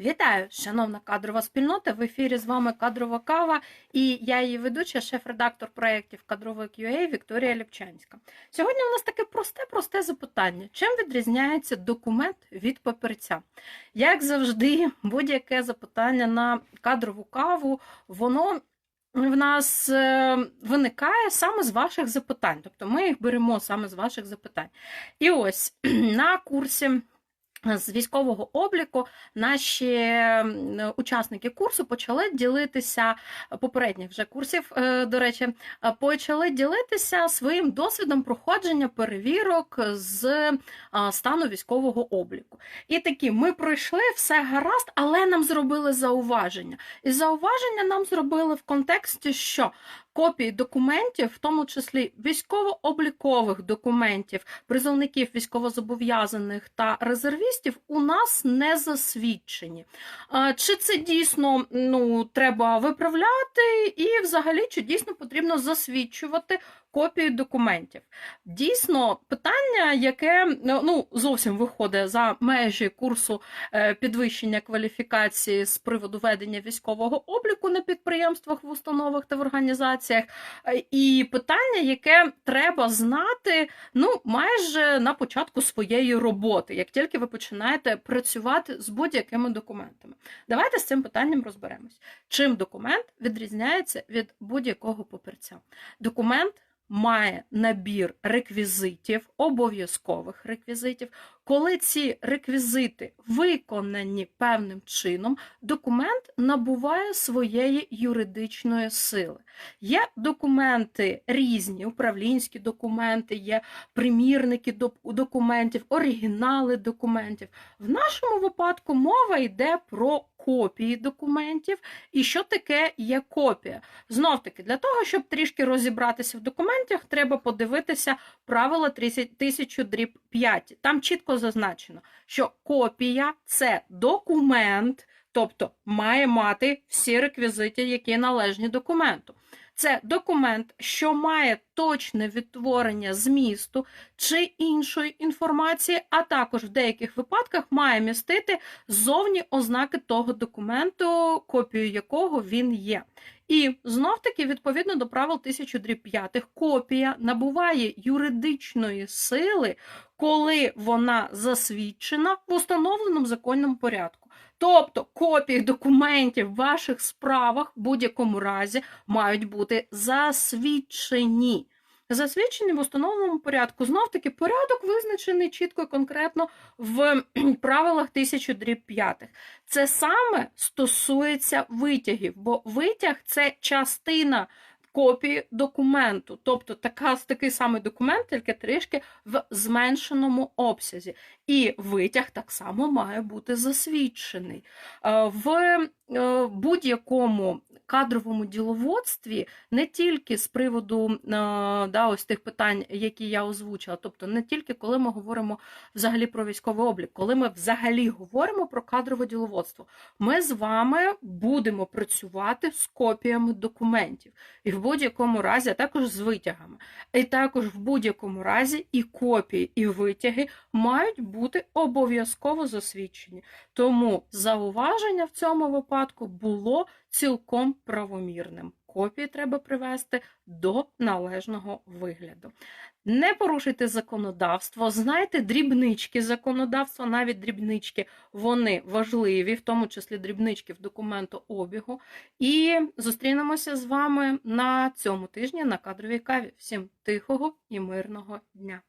Вітаю, шановна кадрова спільнота. В ефірі з вами кадрова кава і я її ведуча, шеф-редактор проєктів кадрової QA Вікторія Ліпчанська. Сьогодні у нас таке просте-просте запитання: чим відрізняється документ від папірця? Як завжди, будь-яке запитання на кадрову каву, воно в нас е, виникає саме з ваших запитань. Тобто ми їх беремо саме з ваших запитань. І ось на курсі. З військового обліку наші учасники курсу почали ділитися попередніх вже курсів, е, до речі, е, почали ділитися своїм досвідом проходження перевірок з стану військового обліку. І такі ми пройшли все гаразд, але нам зробили зауваження. І зауваження нам зробили в контексті, що копії документів, в тому числі військово-облікових документів, призовників військовозобов'язаних та резервістів, у нас не засвідчені. Чи це дійсно ну, треба виправляти, і взагалі чи дійсно потрібно засвідчувати копії документів? Дійсно, питання, яке ну, зовсім виходить за межі курсу е, підвищення кваліфікації з приводу ведення військового обліку на підприємствах, в установах та в організаціях, Е, і питання, яке треба знати ну, майже на початку своєї роботи, як тільки ви починаєте працювати з будь-якими документами. Давайте з цим питанням розберемось. Чим документ відрізняється від будь-якого папірця? Документ має набір реквізитів, обов'язкових реквізитів. Коли ці реквізити виконані певним чином, документ набуває своєї юридичної сили. Є документи різні, управлінські документи, є примірники документів, оригінали документів. В нашому випадку мова йде про копії документів. І що таке є копія? Знов таки, для того, щоб трішки розібратися в документах, треба подивитися правила 1000 дріб 5. Там чітко зазначено, що копія це документ, тобто має мати всі реквізити, які належні документу. Це документ, що має точне відтворення змісту чи іншої інформації, а також в деяких випадках має містити зовні ознаки того документу, копією якого він є. І знов таки, відповідно до правил 1005, копія набуває юридичної сили, коли вона засвідчена в установленому законному порядку. Тобто копії документів в ваших справах в будь-якому разі мають бути засвідчені. Засвідчені в установленому порядку. Знов таки, порядок визначений чітко і конкретно в правилах 1000 дріб 5. Це саме стосується витягів, бо витяг це частина копії документу. Тобто така, такий самий документ, тільки трішки в зменшеному обсязі. І витяг так само має бути засвідчений. Е, В е, будь-якому кадровому діловодстві не тільки з приводу е, да, ось тих питань, які я озвучила, тобто не тільки коли ми говоримо взагалі про військовий облік, коли ми взагалі говоримо про кадрове діловодство, ми з вами будемо працювати з копіями документів. І в будь-якому разі, а також з витягами. І також в будь-якому разі і копії, і витяги мають бути обов'язково засвідчені. Тому зауваження в цьому випадку було цілком правомірним. Копії треба привести до належного вигляду. Не порушуйте законодавство, знайте дрібнички законодавства, навіть дрібнички, вони важливі, в тому числі дрібнички в документообігу. І зустрінемося з вами на цьому тижні на кадровій каві. Всім тихого і мирного дня!